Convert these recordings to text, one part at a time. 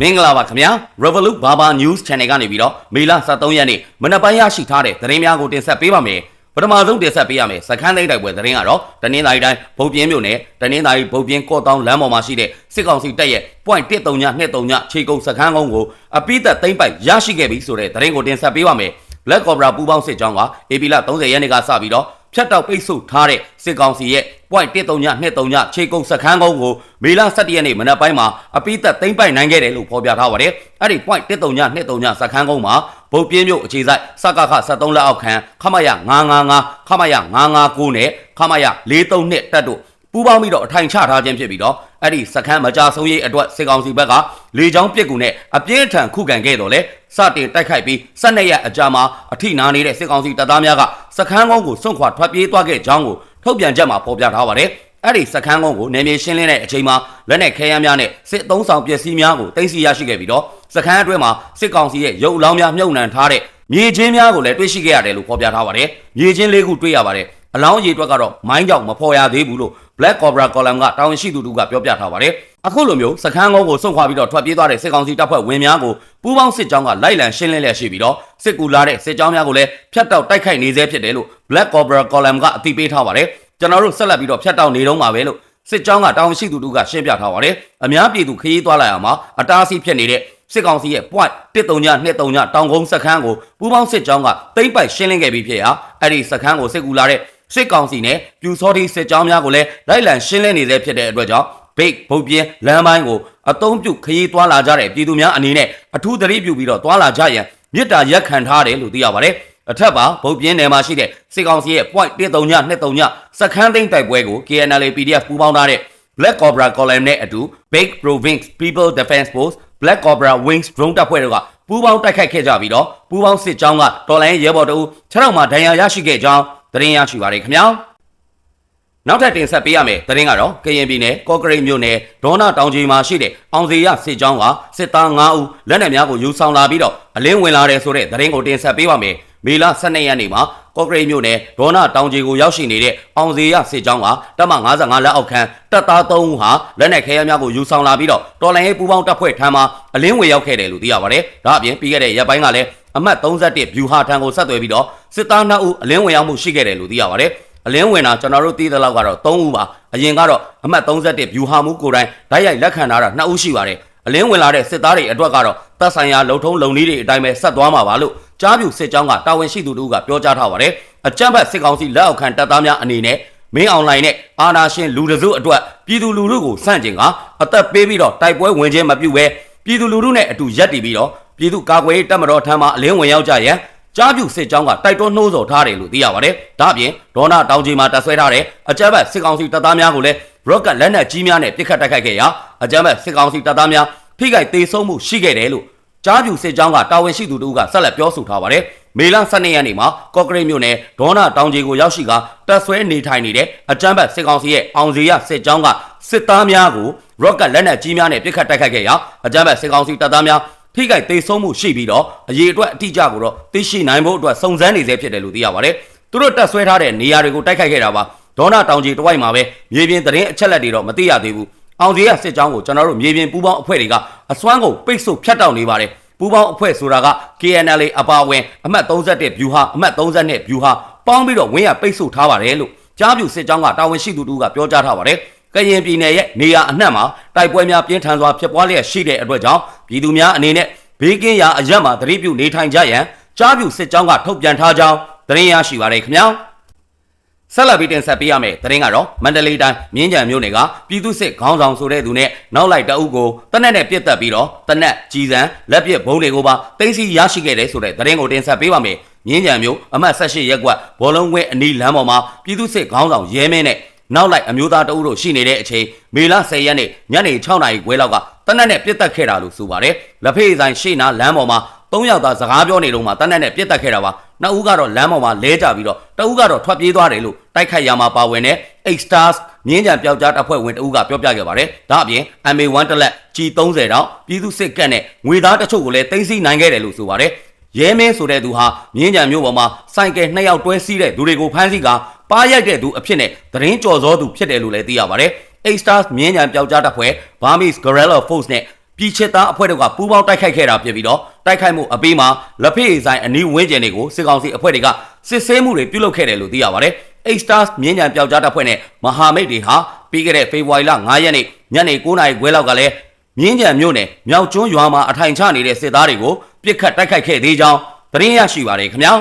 မင်္ဂလာပါခင်ဗျာ Revolut Baba News Channel ကနေပြီးတော့မေလ23ရက်နေ့မနက်ပိုင်းရရှိထားတဲ့သတင်းများကိုတင်ဆက်ပေးပါမယ်ပထမဆုံးတင်ဆက်ပေးရမယ်စခန်းသိမ်းတိုက်ပွဲသတင်းကတော့တနင်္လာရီတိုင်းဗုတ်ပြင်းမြို့နယ်တနင်္လာရီဗုတ်ပြင်းကော့တောင်းလမ်းပေါ်မှာရှိတဲ့စစ်ကောင်စီတပ်ရဲ့ point 139ည239ခြေကုပ်စခန်းကုန်းကိုအပိသက်သိမ်းပိုက်ရရှိခဲ့ပြီဆိုတဲ့သတင်းကိုတင်ဆက်ပေးပါမယ် Black Cobra ပူးပေါင်းစစ်ကြောင်းက AP လ30ရက်နေ့ကစပြီးတော့ ဖြတ်တောက်ပိတ်ဆို့ထားတဲ့စစ်ကောင်စီရဲ့ point 139ည239ခြေကုပ်စခန်းကုန်းကိုမေလ17ရက်နေ့မနက်ပိုင်းမှာအပိသက်သိမ်းပိုက်နိုင်ခဲ့တယ်လို့ဖော်ပြထားပါတယ်။အဲ့ဒီ point 139ည239စခန်းကုန်းမှာဗုတ်ပြင်းမြို့အခြေစိုက်စကခ73လက်အောက်ခံခမရ955ခမရ959နဲ့ခမရ432တပ်တို့ ပူးပေါင်းပြီးတော့အထိုင်ချထားခြင်းဖြစ်ပြီးတော့အဲ့ဒီစခန်းမကြဆုံးရေးအတွက်စစ်ကောင်စီဘက်ကလေကြောင်းပစ်ကူနဲ့အပြင်းထန်ခုခံခဲ့တော့လေစတင်တိုက်ခိုက်ပြီး12ရက်အကြာမှာအထိနာနေတဲ့စစ်ကောင်စီတပ်သားများကစခန်းကုန်းကိုစွန့်ခွာထွက်ပြေးသွားခဲ့ကြောင်းကိုထုတ်ပြန်ချက်မှာဖော်ပြထားပါတယ်အဲ့ဒီစခန်းကုန်းကိုနေမြေရှင်းလင်းတဲ့အချိန်မှာလက်နက်ခဲယမ်းများနဲ့စစ်သုံးဆောင်ပစ္စည်းများကိုတင်စီရရှိခဲ့ပြီးတော့စခန်းအတွင်းမှာစစ်ကောင်စီရဲ့ရုပ်အလောင်းများမြုပ်နှံထားတဲ့မြေချင်းများကိုလည်းတွေ့ရှိခဲ့ရတယ်လို့ဖော်ပြထားပါတယ်မြေချင်းလေးခုတွေ့ရပါတယ် အလောင်းရေအတွက်ကတော့မိုင်းကြောင့်မဖော်ရသေးဘူးလို့ Black Cobra Column ကတာဝန်ရှိသူတို့ကပြောပြထားပါတယ်အခုလိုမျိုးစခန်းကုန်းကိုစွန့်ခွာပြီးတော့ထွက်ပြေးသွားတဲ့စစ်ကောင်စီတပ်ဖွဲ့ဝင်များကိုပူးပေါင်းစစ်ကြောင်းကလိုက်လံရှင်းလင်းလျက်ရှိပြီးတော့စစ်ကူလာတဲ့စစ်ကြောင်းများကိုလည်းဖျက်တောက်တိုက်ခိုက်နေသေးဖြစ်တယ်လို့ Black Cobra Column ကအသိပေးထားပါတယ်ကျွန်တော်တို့ဆက်လက်ပြီးတော့ဖျက်တောက်နေတော့မှာပဲလို့စစ်ကြောင်းကတာဝန်ရှိသူတို့ကရှင်းပြထားပါတယ်အများပြည်သူခရီးသွားလာရမှာအတားအဆီးဖြစ်နေတဲ့စစ်ကောင်စီရဲ့ point 139 239တောင်ကုန်းစခန်းကိုပူးပေါင်းစစ်ကြောင်းကတိမ့်ပိုက်ရှင်းလင်းခဲ့ပြီးဖြစ်ရာအဲ့ဒီစခန်းကိုစစ်ကူလာတဲ့ စစ်ကောင်စီနဲ့ပြူစောတိစစ်ကြောင်းများကိုလည်းလိုက်လံရှင်းလင်းနေသေးဖြစ်တဲ့အတွက်ကြောင့်ဘိတ်ဗုတ်ပြင်းလမ်းပိုင်းကိုအတုံးပြုခရီးသွားလာကြတဲ့ပြည်သူများအနေနဲ့အထူးသတိပြုပြီးတော့သွားလာကြရန်မြစ်တာရက်ခံထားတယ်လို့သိရပါတယ်အထက်ပါဗုတ်ပြင်းနယ်မှာရှိတဲ့စစ်ကောင်စီရဲ့ point 139 239စခန်းသိမ်းတိုက်ပွဲကို KNL PDF ပူးပေါင်းထားတဲ့ Black Cobra Column နဲ့အတူ Big Province People Defense Force Black Cobra Wings drone တပ်ဖွဲ့တို့ကပူးပေါင်းတိုက်ခိုက်ခဲ့ကြပြီးတော့ပူးပေါင်းစစ်ကြောင်းကတော်လိုင်းရဲဘော်တို့ခြေထောက်မှာဒဏ်ရာရရှိခဲ့ကြောင်း သတင်းရရှိပါရခင်ဗျာနောက်ထပ်တင်ဆက်ပေးရမယ်သတင်းကတော့ကရင်ပြည်နယ်ကော့ကရိတ်မြို့နယ်ဒေါနာတောင်ကြီးမှာရှိတဲ့အောင်စီရစစ်ကြောင်းကစစ်သား9ဦးလက်နက်များကိုယူဆောင်လာပြီးတော့အလင်းဝင်လာတယ်ဆိုတဲ့သတင်းကိုတင်ဆက်ပေးပါမယ်မေလ12ရက်နေ့မှာကော့ကရိတ်မြို့နယ်ဒေါနာတောင်ကြီးကိုရောက်ရှိနေတဲ့အောင်စီရစစ်ကြောင်းကတပ်မ55လက်အောက်ခံတပ်သား3ဦးဟာလက်နက်ခဲယမ်းများကိုယူဆောင်လာပြီးတော့တော်လိုင်းရေးပူးပေါင်းတပ်ဖွဲ့ထံမှအလင်းဝင်ရောက်ခဲ့တယ်လို့သိရပါတယ်ဒါအပြင်ပြီးခဲ့တဲ့ရက်ပိုင်းကလည်း အမှတ်31ဗျူဟာထံကိုဆက်သွယ်ပြီးတော့စစ်သား2ဦးအလင်းဝင်ရောက်မှုရှိခဲ့တယ်လို့သိရပါတယ်အလင်းဝင်တာကျွန်တော်တို့သိတဲ့လောက်ကတော့3ဦးပါအရင်ကတော့အမှတ်31ဗျူဟာမှုကိုယ်တိုင်ဓာတ်ရိုက်လက်ခံထားတာ2ဦးရှိပါတယ်အလင်းဝင်လာတဲ့စစ်သားတွေအတွက်ကတော့တပ်ဆိုင်ရာလုံထုံးလုံနည်းတွေအတိုင်းပဲဆက်သွားမှာပါလို့ကြားပြူစစ်ကြောင်းကတာဝန်ရှိသူတို့ကပြောကြားထားပါတယ်အကြမ်းဖက်စစ်ကောင်စီလက်အောက်ခံတပ်သားများအနေနဲ့မင်းအွန်လိုင်းနဲ့အာနာရှင်လူတစုအတွက်ပြည်သူလူထုကိုစန့်ကျင်ကအသက်ပေးပြီးတော့တိုက်ပွဲဝင်ခြင်းမပြုဘဲပြည်သူလူထုနဲ့အတူရပ်တည်ပြီးတော့ ပြည်သူကာကွယ်ရေးတပ်မတော်ထံမှအလင်းဝင်ရောက်ကြရန်ကြားပြူစစ်ကြောင်းကတိုက်တွန်းနှိုးဆော်ထားတယ်လို့သိရပါတယ်။ဒါ့အပြင်ဒေါနာတောင်ကြီးမှာတပ်ဆွဲထားတဲ့အကြမ်းဖက်စစ်ကောင်စီတပ်သားများကိုလည်း rocket လက်နက်ကြီးများနဲ့ပစ်ခတ်တိုက်ခိုက်ခဲ့ရာအကြမ်းဖက်စစ်ကောင်စီတပ်သားများဖိခိုက်သေးဆုံးမှုရှိခဲ့တယ်လို့ကြားပြူစစ်ကြောင်းကတာဝန်ရှိသူတို့ကဆက်လက်ပြောဆိုထားပါတယ်။မေလ12ရက်နေ့မှာကော့ကရိတ်မြို့နယ်ဒေါနာတောင်ကြီးကိုရောက်ရှိကတပ်ဆွဲနေထိုင်နေတဲ့အကြမ်းဖက်စစ်ကောင်စီရဲ့အောင်စီရစစ်ကြောင်းကစစ်သားများကို rocket လက်နက်ကြီးများနဲ့ပစ်ခတ်တိုက်ခိုက်ခဲ့ရာအကြမ်းဖက်စစ်ကောင်စီတပ်သားများ ထိခိုက်သေးဆုံးမှုရှိပြီးတော့အရေးအတွက်အတိအကျကိုတော့သိရှိနိုင်ဖို့အတွက်စုံစမ်းနေသေးဖြစ်တယ်လို့သိရပါတယ်။သူတို့တက်ဆွဲထားတဲ့နေရာတွေကိုတိုက်ခိုက်ခဲ့တာပါ။ဒေါနာတောင်ကြီးတဝိုက်မှာပဲမြေပြင်သတင်းအချက်လက်တွေတော့မသိရသေးဘူး။အောင်ကြီးကစစ်ကြောင်းကိုကျွန်တော်တို့မြေပြင်ပူးပေါင်းအဖွဲ့တွေကအစွမ်းကုန်ပိတ်ဆို့ဖြတ်တောက်နေပါတယ်။ပူးပေါင်းအဖွဲ့ဆိုတာက KNL အပါအဝင်အမှတ်31ဗျူဟာအမှတ်32ဗျူဟာပေါင်းပြီးတော့ဝင်းရပိတ်ဆို့ထားပါတယ်လို့ကြားပြူစစ်ကြောင်းကတာဝန်ရှိသူတို့ကပြောကြားထားပါတယ်။ ကရင်ပြည်နယ်ရဲ့နေရာအနှံ့မှာတိုက်ပွဲများပြင်းထန်စွာဖြစ်ပွားလျက်ရှိတဲ့အတွက်ကြောင့်ပြည်သူများအနေနဲ့ဘေးကင်းရာအရက်မှာသတိပြုနေထိုင်ကြရန်ကြားပြူစစ်ကြောင်းကထုတ်ပြန်ထားကြောင်းသတင်းရရှိပါရခင်ဗျာဆက်လက်ပြီးတင်ဆက်ပေးရမယ်သတင်းကတော့မန္တလေးတိုင်းမြင်းကြံမြို့နယ်ကပြည်သူစစ်ခေါင်းဆောင်ဆိုတဲ့သူနဲ့နောက်လိုက်တအုပ်ကိုတနက်နဲ့ပြစ်တက်ပြီးတော့တနက်ကြီးစံလက်ပစ်ဘုံတွေကိုပါတင်းစီရရှိခဲ့တယ်ဆိုတဲ့သတင်းကိုတင်ဆက်ပေးပါမယ်မြင်းကြံမြို့အမှတ်18ရက်ကွက်ဘောလုံးဝဲအနီးလမ်းပေါ်မှာပြည်သူစစ်ခေါင်းဆောင်ရဲမင်းနဲ့ နောက်လိုက်အမျိုးသားတအုပ်တို့ရှိနေတဲ့အချိန်မေလ10ရက်နေ့ညနေ6နာရီခွဲလောက်ကတနက်နဲ့ပြစ်တက်ခဲ့တာလို့ဆိုပါတယ်လက်ဖေးဆိုင်ရှေ့နာလမ်းပေါ်မှာ၃ယောက်သားစကားပြောနေတော့မှတနက်နဲ့ပြစ်တက်ခဲ့တာပါနှစ်ဦးကတော့လမ်းပေါ်မှာလဲကြပြီးတော့တဦးကတော့ထွက်ပြေးသွားတယ်လို့တိုက်ခိုက်ရမှာပါဝင်တဲ့ X Stars မြင်းကြံပျောက်ကြားတပ်ဖွဲ့ဝင်တဦးကပြောပြခဲ့ပါတယ်ဒါအပြင် MA1 တလက် G30 တောင်ပြည်သူစစ်ကတ်နဲ့ငွေသားတချို့ကိုလည်းသိမ်းဆည်းနိုင်ခဲ့တယ်လို့ဆိုပါတယ်ရဲမင်းဆိုတဲ့သူဟာမြင်းကြံမျိုးပေါ်မှာစိုက်ကယ်နှစ်ယောက်တွဲစီးတဲ့သူတွေကိုဖမ်းဆီးက ပါရိုက်တဲ့သူအဖြစ်နဲ့သတင်းကြော်စောသူဖြစ်တယ်လို့လည်းသိရပါတယ်။ A Stars မြင်းကြံပျောက်ကြားတပ်ဖွဲ့ Burmese Guerrilla Force နဲ့ပြည်ချစ်သားအဖွဲ့တို့ကပူးပေါင်းတိုက်ခိုက်ခဲ့တာဖြစ်ပြီးတော့တိုက်ခိုက်မှုအပြီးမှာလက်ဖေးဆိုင်အနီးဝင်းကျင်တွေကိုစစ်ကောင်စီအဖွဲ့တွေကစစ်ဆေးမှုတွေပြုလုပ်ခဲ့တယ်လို့သိရပါတယ်။ A Stars မြင်းညံပျောက်ကြားတပ်ဖွဲ့နဲ့မဟာမိတ်တွေဟာပြီးခဲ့တဲ့ဖေဖော်ဝါရီလ9ရက်နေ့ညနေ9:00နာရီခွဲလောက်ကလည်းမြင်းကြံမြို့နယ်မြောက်ကျွန်းရွာမှာအထိုင်ချနေတဲ့စစ်သားတွေကိုပြစ်ခတ်တိုက်ခိုက်ခဲ့သေးကြောင်းသတင်းရရှိပါတယ်ခင်ဗျာ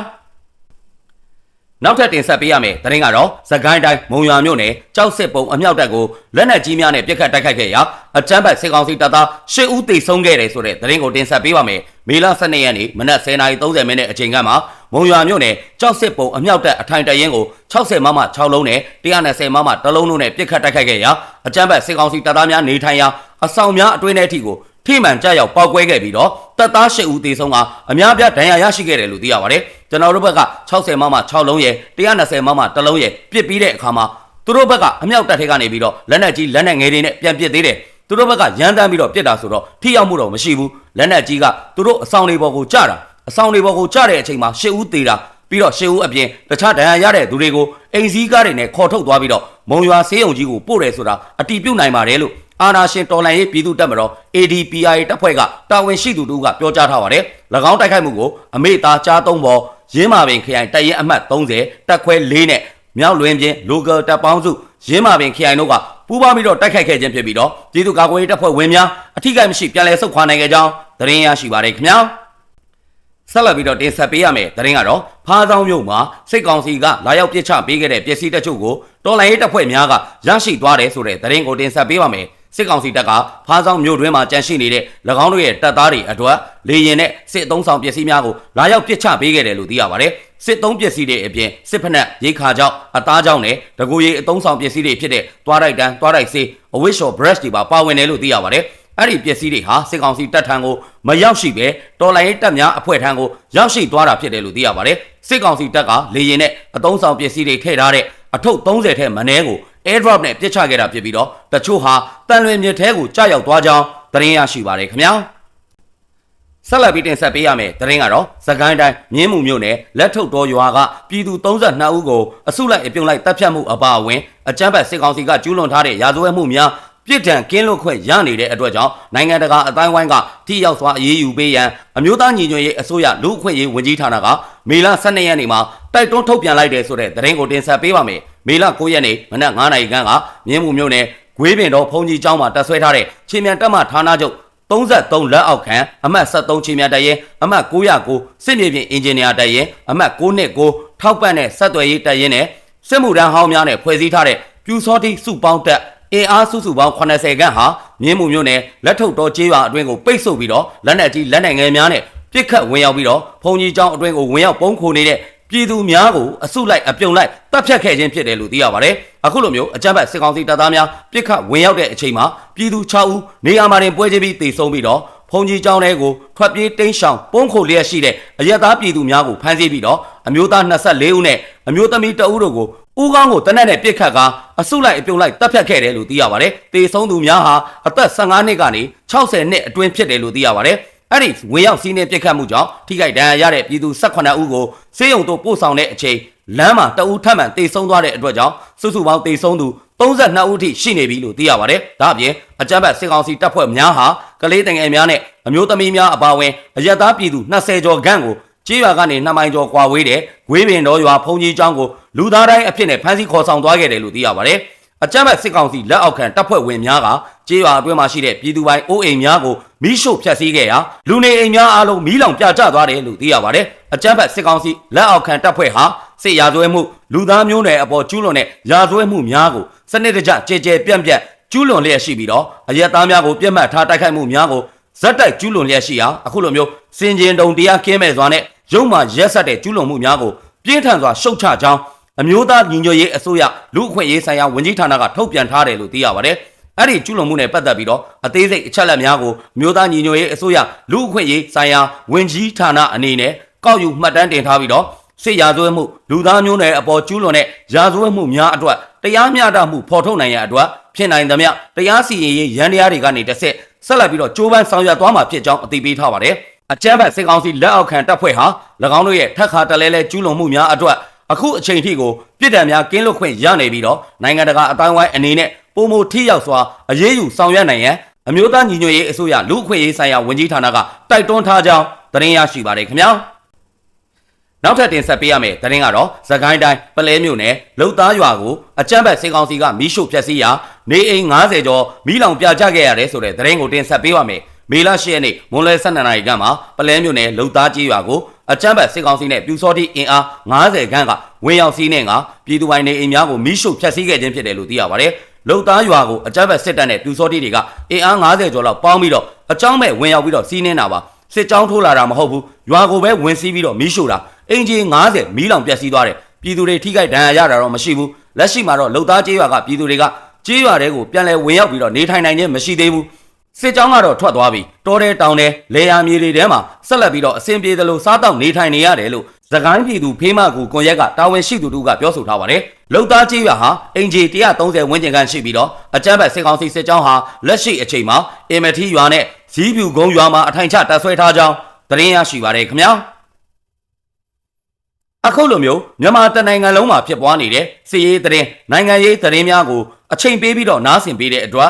နောက်ထပ်တင်ဆက်ပေးရမယ်သတင်းကတော့သကိုင်းတိုင်းမုံရွာမြို့နယ်ကြောက်စစ်ပုံအမြောက်တပ်ကိုလက်နက်ကြီးများနဲ့ပြစ်ခတ်တိုက်ခိုက်ခဲ့ရာအကြမ်းဖက်စစ်ကောင်စီတပ်သား၈ဦးသေဆုံးခဲ့တယ်ဆိုတဲ့သတင်းကိုတင်ဆက်ပေးပါမယ်မေလ12ရက်နေ့မနက်10:30မိနစ်အချိန်ကမှမုံရွာမြို့နယ်ကြောက်စစ်ပုံအမြောက်တပ်အထိုင်တရင်ကို60မမ6လုံးနဲ့120မမ1လုံးတို့နဲ့ပြစ်ခတ်တိုက်ခိုက်ခဲ့ရာအကြမ်းဖက်စစ်ကောင်စီတပ်သားများနေထိုင်ရာအဆောင်များအတွင်းထဲအထိကို ထိမှန်ကြရောက်ပောက်ကွဲခဲ့ပြီးတော့တပ်သား၈ဦးသေဆုံးကအများပြားဒဏ်ရာရရှိခဲ့တယ်လို့သိရပါတယ်ကျွန်တော်တို့ဘက်က60မမ6လုံးရယ်120မမ1လုံးရယ်ပြစ်ပြီးတဲ့အခါမှာသူတို့ဘက်ကအမြောက်တပ်ထဲကနေပြီးတော့လက်နက်ကြီးလက်နက်ငယ်တွေနဲ့ပြန်ပစ်သေးတယ်သူတို့ဘက်ကရန်တမ်းပြီးတော့ပြစ်တာဆိုတော့ထိရောက်မှုတော့မရှိဘူးလက်နက်ကြီးကသူတို့အဆောင်တွေပေါ်ကိုကြတာအဆောင်တွေပေါ်ကိုကြတဲ့အချိန်မှာ၈ဦးသေတာပြီးတော့ရှေးဦးအပြင်တခြားဒဏ်ရာရတဲ့သူတွေကိုအိမ်စည်းကားတွေနဲ့ခေါ်ထုတ်သွားပြီးတော့မုံရွာဆေးရုံကြီးကိုပို့တယ်ဆိုတာအတီးပြုတ်နိုင်ပါတယ်လို့ အာနာရှင်တော်လန်ရေးပြည်သူ့တပ်မတော် ADPI တပ်ဖွဲ့ကတာဝန်ရှိသူတို့ကပြောကြားထားပါတယ်၎င်းတိုက်ခိုက်မှုကိုအမေသားကြားသုံးပေါ်ရင်းမာပင်ခရိုင်တရင်အမှတ်30တပ်ခွဲ4နဲ့မြောက်လွင်ပြင် local တပ်ပေါင်းစုရင်းမာပင်ခရိုင်တို့ကပူးပေါင်းပြီးတော့တိုက်ခိုက်ခဲ့ခြင်းဖြစ်ပြီးတော့ပြည်သူ့ကာကွယ်ရေးတပ်ဖွဲ့ဝင်များအထိကိမရှိပြန်လည်ဆုတ်ခွာနိုင်ခဲ့ကြောင်းသတင်းရရှိပါတယ်ခင်ဗျာဆက်လက်ပြီးတော့တင်ဆက်ပေးရမယ်သတင်းကတော့ဖားဆောင်မြို့မှာစစ်ကောင်စီကလာရောက်ပြစ်ချပေးခဲ့တဲ့ပစ္စည်းတချို့ကိုတော်လိုင်းရေးတပ်ဖွဲ့များကရရှိသွားတယ်ဆိုတဲ့သတင်းကိုတင်ဆက်ပေးပါမယ် စစ်ကောင်စီတပ်ကဖားဆောင်မြို့တွင်းမှာကြန့်ရှိနေတဲ့၎င်းတို့ရဲ့တပ်သားတွေအတွက်လေရင်နဲ့စစ်အုံဆောင်ပစ္စည်းများကိုလာရောက်ပြစ်ချပေးခဲ့တယ်လို့သိရပါတယ်စစ်သုံးပစ္စည်းတွေအပြင်စစ်ဖက်နှက်ရိခါကြောင့်အသားကြောင့်နဲ့တကူရီအုံဆောင်ပစ္စည်းတွေဖြစ်တဲ့သွားတိုက်တန်းသွားတိုက်ဆေးအဝိရှော် brush တွေပါပါဝင်တယ်လို့သိရပါတယ်အဲ့ဒီပစ္စည်းတွေဟာစစ်ကောင်စီတပ်ထံကိုမရောက်ရှိပဲတော်လိုင်းရေးတပ်များအဖွဲ့ထံကိုရောက်ရှိသွားတာဖြစ်တယ်လို့သိရပါတယ်စစ်ကောင်စီတပ်ကလေရင်နဲ့အသုံးဆောင်ပစ္စည်းတွေထည့်ထားတဲ့အထုပ်30ထဲမနှဲကို airdrop နဲ့ပြစ်ချခဲ့တာဖြစ်ပြီးတော့တချို့ဟာတန်လွင်မြစ်ထဲကိုကြာရောက်သွားကြောင်းသတင်းရရှိပါတယ်ခင်ဗျာဆက်လက်ပြီးတင်ဆက်ပေးရမယ်သတင်းကတော့သကိုင်းတိုင်းမြင်းမှုမြို့နယ်လက်ထုတ်တော်ရွာကပြည်သူ32ဦးကိုအစုလိုက်အပြုံလိုက်တပ်ဖြတ်မှုအပါအဝင်အကြမ်းဖက်စစ်ကောင်စီကကျူးလွန်ထားတဲ့ရာဇဝတ်မှုများပြစ်ဒဏ်ကင်းလွတ်ခွင့်ရနေတဲ့အတွက်ကြောင့်နိုင်ငံတကာအတိုင်းဝိုင်းကထိရောက်စွာအရေးယူပေးရန်အမျိုးသားညီညွတ်ရေးအစိုးရလူ့အခွင့်အရေးဝန်ကြီးဌာနကမေလ12ရက်နေ့မှာတိုက်တွန်းထုတ်ပြန်လိုက်တဲ့ဆိုတဲ့သတင်းကိုတင်ဆက်ပေးပါမယ် မေလ9ရက်နေ့မနက်9:00နာရီခန့်ကမြင်းမှုမြို့နယ်ဂွေးပင်တော်ဖုန်ကြီးကျောင်းမှာတပ်ဆွဲထားတဲ့ချင်းမြန်တပ်မဌာနချုပ်33လက်အောက်ခံအမှတ်73ချင်းမြတ်တရင်အမှတ်909စစ်မြေပြင်အင်ဂျင်နီယာတရင်အမှတ်929ထောက်ပံ့တဲ့ဆက်သွယ်ရေးတရင်နဲ့စစ်မှုထမ်းဟောင်းများနဲ့ဖွဲ့စည်းထားတဲ့ပြူစောတိစုပေါင်းတပ်အင်အားစုစုပေါင်း80ခန့်ဟာမြင်းမှုမျိုးနဲ့လက်ထုတ်တော်ကျေးရွာအတွင်းကိုပိတ်ဆို့ပြီးတော့လက်နက်ကြီးလက်နက်ငယ်များနဲ့ပြစ်ခတ်ဝင်ရောက်ပြီးတော့ဘုံကြီးကျောင်းအတွင်းကိုဝင်ရောက်ပုံခိုနေတဲ့ ပြည်သူများကိုအစုလိုက်အပြုံလိုက်တပ်ဖြတ်ခဲ့ခြင်းဖြစ်တယ်လို့သိရပါတယ်။အခုလိုမျိုးအကြမ်းဖက်စစ်ကောင်စီတပ်သားများပြစ်ခတ်ဝင်ရောက်တဲ့အချိန်မှာပြည်သူ6ဦးနေရာမှာတင်ပွဲချင်းပြီးတေဆုံးပြီးတော့ဖုန်ကြီးကျောင်းထဲကိုထွက်ပြေးတိမ်းရှောင်ပုံခိုလျက်ရှိတဲ့အရက်သားပြည်သူများကိုဖမ်းဆီးပြီးတော့အမျိုးသား24ဦးနဲ့အမျိုးသမီး2ဦးတို့ကိုဦးကောင်းကိုတနက်နဲ့ပြစ်ခတ်ကာအစုလိုက်အပြုံလိုက်တပ်ဖြတ်ခဲ့တယ်လို့သိရပါတယ်။တေဆုံးသူများဟာအသက်15နှစ်ကနေ60နှစ်အတွင်းဖြစ်တယ်လို့သိရပါတယ်။ အဲ့ဒီဝင်ရောက်စီးနှင်းပြစ်ခတ်မှုကြောင့်ထိခိုက်ဒဏ်ရာရတဲ့ပြည်သူ18ဦးကိုစေယုံတို့ပို့ဆောင်တဲ့အချိန်လမ်းမှာတအူးထပ်မံတေဆုံးသွားတဲ့အတွက်ကြောင့်စုစုပေါင်းတေဆုံးသူ32ဦးထိရှိနေပြီလို့သိရပါတယ်။ဒါအပြင်အကြမ်းဖက်စစ်ကောင်စီတပ်ဖွဲ့များဟာကလေးတငယ်များနဲ့အမျိုးသမီးများအပါအဝင်အရက်သားပြည်သူ20ကျော်ခန့်ကိုကြေးရွာကနေ2မိုင်ကျော်ကွာဝေးတဲ့ဂွေးပင်တော်ရွာဖုန်ကြီးကျောင်းကိုလူသားတိုင်းအဖြစ်နဲ့ဖမ်းဆီးခေါ်ဆောင်သွားခဲ့တယ်လို့သိရပါတယ်။ အကြမ်းဖက်စစ်ကောင်စီလက်အောက်ခံတပ်ဖွဲ့ဝင်များကကြေးရွာအတွင်းမှာရှိတဲ့ပြည်သူပိုင်းအိုးအိမ်များကိုမိရှို့ဖျက်ဆီးခဲ့ရာလူနေအိမ်များအားလုံးမီးလောင်ပြကျသွားတယ်လို့သိရပါတယ်။အကြမ်းဖက်စစ်ကောင်စီလက်အောက်ခံတပ်ဖွဲ့ဟာစစ်ရာဇဝဲမှုလူသားမျိုးနွယ်အပေါ်ကျူးလွန်တဲ့ရာဇဝဲမှုများကိုစနစ်တကျကြဲကြဲပြန့်ပြန့်ကျူးလွန်လျက်ရှိပြီးတော့အရက်သားများကိုပြစ်မှတ်ထားတိုက်ခိုက်မှုများကိုဇက်တိုက်ကျူးလွန်လျက်ရှိရာအခုလိုမျိုးစင်ကျင်တုံတရားကင်းမဲ့စွာနဲ့ရုံမှရက်ဆက်တဲ့ကျူးလွန်မှုများကိုပြင်းထန်စွာရှုတ်ချကြောင်း အမျိုးသားညီညွတ်ရေးအစိုးရလူ့အခွင့်အရေးဆိုင်ရာဝန်ကြီးဌာနကထုတ်ပြန်ထားတယ်လို့သိရပါတယ်။အဲ့ဒီကျူးလွန်မှုနဲ့ပတ်သက်ပြီးတော့အသေးစိတ်အချက်အလက်များကိုအမျိုးသားညီညွတ်ရေးအစိုးရလူ့အခွင့်အရေးဆိုင်ရာဝန်ကြီးဌာနအနေနဲ့ကောက်ယူမှတ်တမ်းတင်ထားပြီးတော့စစ်ရာဇဝတ်မှုလူသားမျိုးနွယ်အပေါ်ကျူးလွန်တဲ့ရာဇဝတ်မှုများအတွက်တရားမျှတမှုဖော်ထုတ်နိုင်ရန်အတွက်ဖြစ်နိုင်သမျှတရားစီရင်ရေးရန်တရားတွေကနေတစ်ဆက်ဆက်လက်ပြီးတော့ကြိုးပမ်းဆောင်ရွက်သွားမှာဖြစ်ကြောင်းအသိပေးထားပါတယ်။အကြမ်းဖက်စစ်ကောင်စီလက်အောက်ခံတပ်ဖွဲ့ဟာ၎င်းတို့ရဲ့ထက်ခါတလဲလဲကျူးလွန်မှုများအတွက် အခုအချိန်ထိကိုပြည်ထံများကင်းလွတ်ခွင့်ရနေပြီးတော့နိုင်ငံတကာအတိုင်းဝိုင်းအနေနဲ့ပုံမထိရောက်စွာအရေးယူဆောင်ရွက်နိုင်ရန်အမျိုးသားညီညွတ်ရေးအစိုးရလူ့အခွင့်အရေးဆိုင်ရာဝန်ကြီးဌာနကတိုက်တွန်းထားကြောင်းသတင်းရရှိပါတယ်ခင်ဗျာနောက်ထပ်တင်ဆက်ပေးရမယ့်သတင်းကတော့သခိုင်းတိုင်းပလဲမြို့နယ်လုံသားရွာကိုအကြမ်းဖက်စေကောင်စီကမီးရှို့ဖျက်ဆီးရာနေအိမ်90ကျော်မီးလောင်ပြကြခဲ့ရတယ်ဆိုတဲ့သတင်းကိုတင်ဆက်ပေးပါမယ်မေလ10ရက်နေ့မွန်လွယ်12နာရီခန့်မှာပလဲမြို့နယ်လုံသားကြီးရွာကို အကြမ်းဖက်စေကောင်စီနဲ့ပြူစောတိအင်အား90ခန်းကဝင်ရောက်စီးနှင်ကပြည်သူပိုင်နေအိမ်များကိုမီးရှို့ဖျက်ဆီးခဲ့ခြင်းဖြစ်တယ်လို့သိရပါတယ်လုံသားရွာကိုအကြမ်းဖက်စစ်တပ်နဲ့ပြူစောတိတွေကအင်အား90ကျော်လောက်ပေါင်းပြီးတော့အကြောင်းမဲ့ဝင်ရောက်ပြီးတော့စီးနှင်တာပါစစ်ကြောင်းထိုးလာတာမဟုတ်ဘူးရွာကိုပဲဝင်စီးပြီးတော့မီးရှို့တာအင်ဂျီ90မီးလောင်ပျက်စီးသွားတယ်ပြည်သူတွေထိခိုက်ဒဏ်ရာရတာတော့မရှိဘူးလက်ရှိမှာတော့လုံသားကျေးရွာကပြည်သူတွေကကျေးရွာတွေကိုပြန်လဲဝင်ရောက်ပြီးတော့နေထိုင်နိုင်ခြင်းမရှိသေးဘူး စစ်ကြောင်းကတော့ထွက်သွားပြီတောထဲတောင်ထဲလေယာမြေတွေထဲမှာဆက်လက်ပြီးတော့အဆင်ပြေသလိုစားတောက်နေထိုင်နေရတယ်လို့သခိုင်းပြည်သူဖေးမကူကွန်ရက်ကတာဝန်ရှိသူတို့ကပြောဆိုထားပါတယ်လုံသားကျေးရွာဟာအင်ဂျီ130ဝန်းကျင်ခန့်ရှိပြီးတော့အကြမ်းဖက်စစ်ကောင်စီစစ်ကြောင်းဟာလက်ရှိအချိန်မှာအင်မတီရွာနဲ့ဇီးပြူကုန်းရွာမှာအထိုင်ချတပ်ဆွဲထားကြောင်းသတင်းရရှိပါတယ်ခင်ဗျာအခုလိုမျိုးမြန်မာတနိုင်ငံလုံးမှာဖြစ်ပွားနေတဲ့စီရေးသတင်းနိုင်ငံရေးသတင်းများကိုအချိန်ပေးပြီးတော့နားဆင်ပေးတဲ့အတွက်